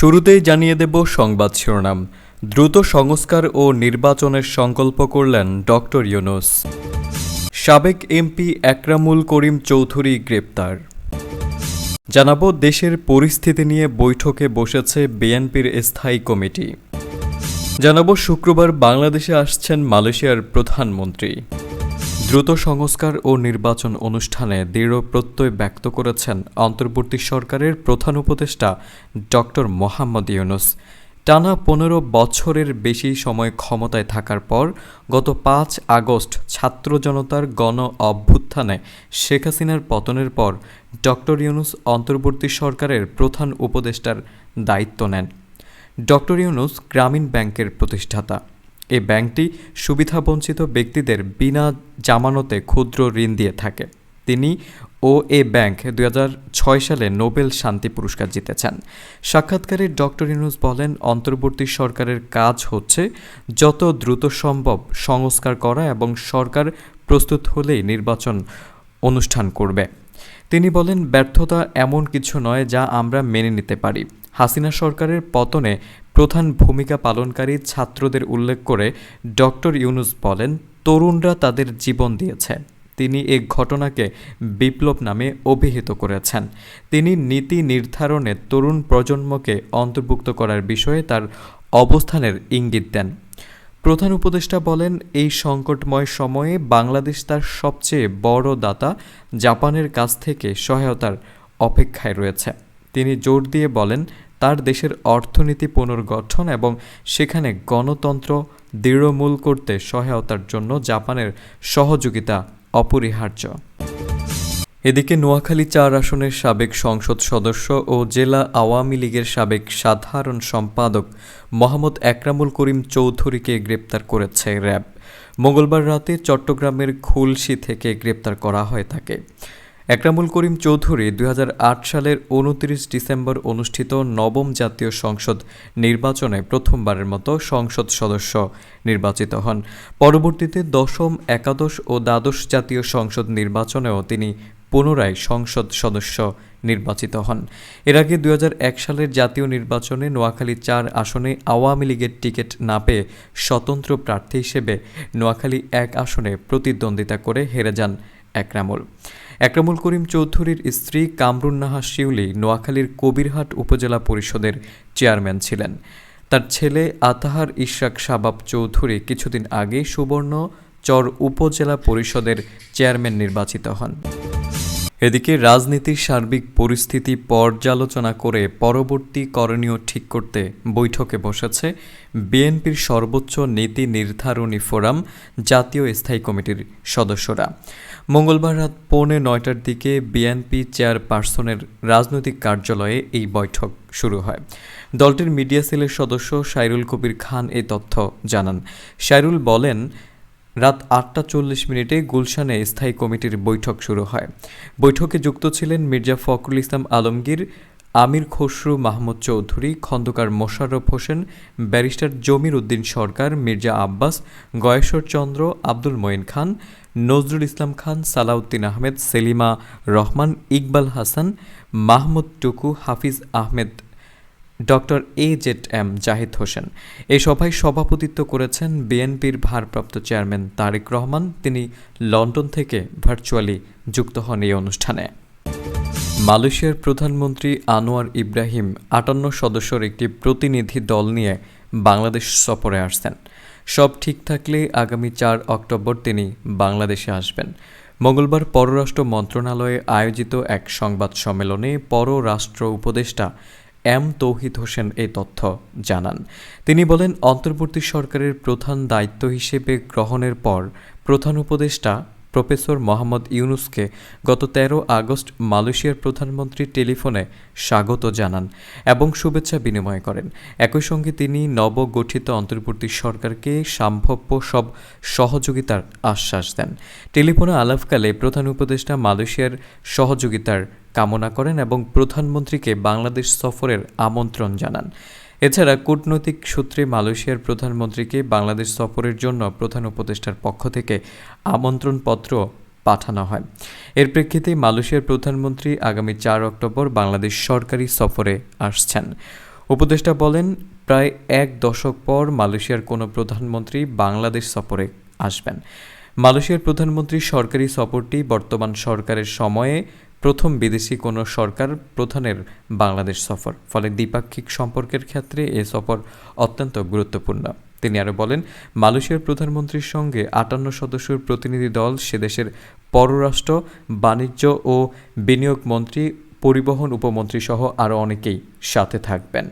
শুরুতেই জানিয়ে দেব সংবাদ শিরোনাম। দ্রুত সংস্কার ও নির্বাচনের সংকল্প করলেন ডক্টর ইউনুস। সাবেক এমপি একরামুল করিম চৌধুরী গ্রেপ্তার। জানাব, দেশের পরিস্থিতি নিয়ে বৈঠকে বসেছে বিএনপির স্থায়ী কমিটি। জানাব, শুক্রবার বাংলাদেশে আসছেন মালয়েশিয়ার প্রধানমন্ত্রী। দ্রুত সংস্কার ও নির্বাচন অনুষ্ঠানে দৃঢ় প্রত্যয় ব্যক্ত করেছেন অন্তর্বর্তী সরকারের প্রধান উপদেষ্টা ডক্টর মোহাম্মদ ইউনুস। টানা পনেরো বছরের বেশি সময় ক্ষমতায় থাকার পর গত পাঁচ আগস্ট ছাত্র জনতার গণ অভ্যুত্থানে শেখ হাসিনার পতনের পর ডক্টর ইউনুস অন্তর্বর্তী সরকারের প্রধান উপদেষ্টার দায়িত্ব নেন। ডক্টর ইউনুস গ্রামীণ ব্যাংকের প্রতিষ্ঠাতা। এই ব্যাংকটি সুবিধাবঞ্চিত ব্যক্তিদের বিনা জামানতে ক্ষুদ্র ঋণ দিয়ে থাকে। তিনি ও এ ব্যাংক দু হাজার ছয় সালে নোবেল শান্তি পুরস্কার জিতেছেন। সাক্ষাৎকারে ডক্টর ইউনুস বলেন, অন্তর্বর্তী সরকারের কাজ হচ্ছে যত দ্রুত সম্ভব সংস্কার করা এবং সরকার প্রস্তুত হলেই নির্বাচন অনুষ্ঠান করবে। তিনি বলেন, ব্যর্থতা এমন কিছু নয় যা আমরা মেনে নিতে পারি। হাসিনা সরকারের পতনে প্রধান ভূমিকা পালনকারী ছাত্রদের উল্লেখ করে ডক্টর ইউনুস বলেন, তরুণরা তাদের জীবন দিয়েছে। তিনি এ ঘটনাকে বিপ্লব নামে অভিহিত করেছেন। তিনি নীতি নির্ধারণে তরুণ প্রজন্মকে অন্তর্ভুক্ত করার বিষয়ে তার অবস্থানের ইঙ্গিত দেন। প্রধান উপদেষ্টা বলেন, এই সংকটময় সময়ে বাংলাদেশ তার সবচেয়ে বড় দাতা, জাপানের কাছ থেকে সহায়তার অপেক্ষায় রয়েছে। তিনি জোর দিয়ে বলেন তার দেশের অর্থনীতি পুনর্গঠন এবং সেখানে গণতন্ত্র দৃঢ়মূল করতে সহায়তার জন্য জাপানের সহযোগিতা অপরিহার্য। এদিকে নোয়াখালী চার আসনের সাবেক সংসদ সদস্য ও জেলা আওয়ামী লীগের সাবেক সাধারণ সম্পাদক মোহাম্মদ একরামুল করিম চৌধুরীকে গ্রেপ্তার করেছে র্যাব। মঙ্গলবার রাতে চট্টগ্রামের খুলশি থেকে গ্রেপ্তার করা হয় তাকে। একরামুল করিম চৌধুরী দুই হাজার আট সালের উনত্রিশ ডিসেম্বর অনুষ্ঠিত নবম জাতীয় সংসদ নির্বাচনে প্রথমবারের মতো সংসদ সদস্য নির্বাচিত হন। পরবর্তীতে দশম, একাদশ ও দ্বাদশ জাতীয় সংসদ নির্বাচনেও তিনি পুনরায় সংসদ সদস্য নির্বাচিত হন। এর আগে দুই হাজার এক সালের জাতীয় নির্বাচনে নোয়াখালী চার আসনে আওয়ামী লীগের টিকিট না পেয়ে স্বতন্ত্র প্রার্থী হিসেবে নোয়াখালী এক আসনে প্রতিদ্বন্দ্বিতা করে হেরে যান। একরামুল। একরামুল করিম চৌধুরীর স্ত্রী কামরুন নাহা শিউলি নোয়াখালীর কবিরহাট উপজেলা পরিষদের চেয়ারম্যান ছিলেন। তার ছেলে আতাহার ইশাক শাবাব চৌধুরী কিছুদিন আগে সুবর্ণ চর উপজেলা পরিষদের চেয়ারম্যান নির্বাচিত হন। এদিকে রাজনীতির সার্বিক পরিস্থিতি পর্যালোচনা করে পরবর্তী করণীয় ঠিক করতে বৈঠকে বসেছে বিএনপির সর্বোচ্চ নীতি নির্ধারণী ফোরাম, জাতীয় স্থায়ী কমিটির সদস্যরা। মঙ্গলবার রাত পৌনে নয়টার দিকে বিএনপি চেয়ারপারসনের রাজনৈতিক কার্যালয়ে এই বৈঠক শুরু হয়। দলটির মিডিয়া সেলের সদস্য সাইরুল কবির খান এই তথ্য জানান। সাইরুল বলেন রাত আটটা চল্লিশ মিনিটে গুলশানে স্থায়ী কমিটির বৈঠক শুরু হয়। বৈঠকে যুক্ত ছিলেন Mirza Fakhrul Islam Alamgir, Amir Khasru Mahmud Chowdhury, Khandakar Mosharraf Hossain, barrister Jamir Uddin Sarkar, Mirza Abbas, Gayeshwar Chandra, Abdul Moin Khan, Nazrul Islam Khan, Salauddin Ahmed, Selima Rahman, Iqbal Hasan, Mahmud Tuku, Hafiz Ahmed doctor A Z M Zahid Hossain. এই সভায় সভাপতিত্ব করেছেন বিএনপির ভারপ্রাপ্ত চেয়ারম্যান তারেক রহমান। তিনি লন্ডন থেকে ভার্চুয়ালি যুক্ত হন এই অনুষ্ঠানে। মালয়েশিয়ার প্রধানমন্ত্রী আনোয়ার ইব্রাহিম আটান্ন সদস্যর একটি প্রতিনিধি দল নিয়ে বাংলাদেশ সফরে আসছেন। সব ঠিক থাকলে আগামী চার অক্টোবর তিনি বাংলাদেশে আসবেন। মঙ্গলবার পররাষ্ট্র মন্ত্রণালয়ে আয়োজিত এক সংবাদ সম্মেলনে পররাষ্ট্র উপদেষ্টা এম তৌহিদ হোসেন এই তথ্য জানান। তিনি বলেন, অন্তর্বর্তী সরকারের প্রধান দায়িত্ব হিসেবে গ্রহণের পর প্রধান উপদেষ্টা প্রফেসর মোহাম্মদ ইউনুসকে গত তেরো আগস্ট মালয়েশিয়ার প্রধানমন্ত্রী টেলিফোনে স্বাগত জানান এবং শুভেচ্ছা বিনিময় করেন। একই সঙ্গে তিনি নবগঠিত অন্তর্বর্তী সরকারকে সম্ভাব্য সব সহযোগিতার আশ্বাস দেন। টেলিফোনে আলাপকালে প্রধান উপদেষ্টা মালয়েশিয়ার সহযোগিতার কামনা করেন এবং প্রধানমন্ত্রীকে বাংলাদেশ সফরের আমন্ত্রণ জানান। এছাড়া কূটনৈতিক সূত্রে মালয়েশিয়ার প্রধানমন্ত্রীকে বাংলাদেশ সফরের জন্য প্রধান উপদেষ্টার পক্ষ থেকে আমন্ত্রণপত্র পাঠানো হয়। এর প্রেক্ষিতে মালয়েশিয়ার প্রধানমন্ত্রী আগামী চার অক্টোবর বাংলাদেশ সরকারি সফরে আসছেন। উপদেষ্টা বলেন, প্রায় এক দশক পর মালয়েশিয়ার কোনো প্রধানমন্ত্রী বাংলাদেশ সফরে আসবেন। মালয়েশিয়ার প্রধানমন্ত্রী সরকারি সফরটি বর্তমান সরকারের সময়ে প্রথম বিদেশি কোনো সরকার প্রধানের বাংলাদেশ সফর, ফলে দ্বিপাক্ষিক সম্পর্কের ক্ষেত্রে এ সফর অত্যন্ত গুরুত্বপূর্ণ। তিনি আরও বলেন, মালয়েশিয়ার প্রধানমন্ত্রীর সঙ্গে আটান্ন সদস্যের প্রতিনিধি দল, সে দেশের পররাষ্ট্র, বাণিজ্য ও বিনিয়োগ মন্ত্রী, পরিবহন উপমন্ত্রী সহ আরও অনেকেই সাথে থাকবেন।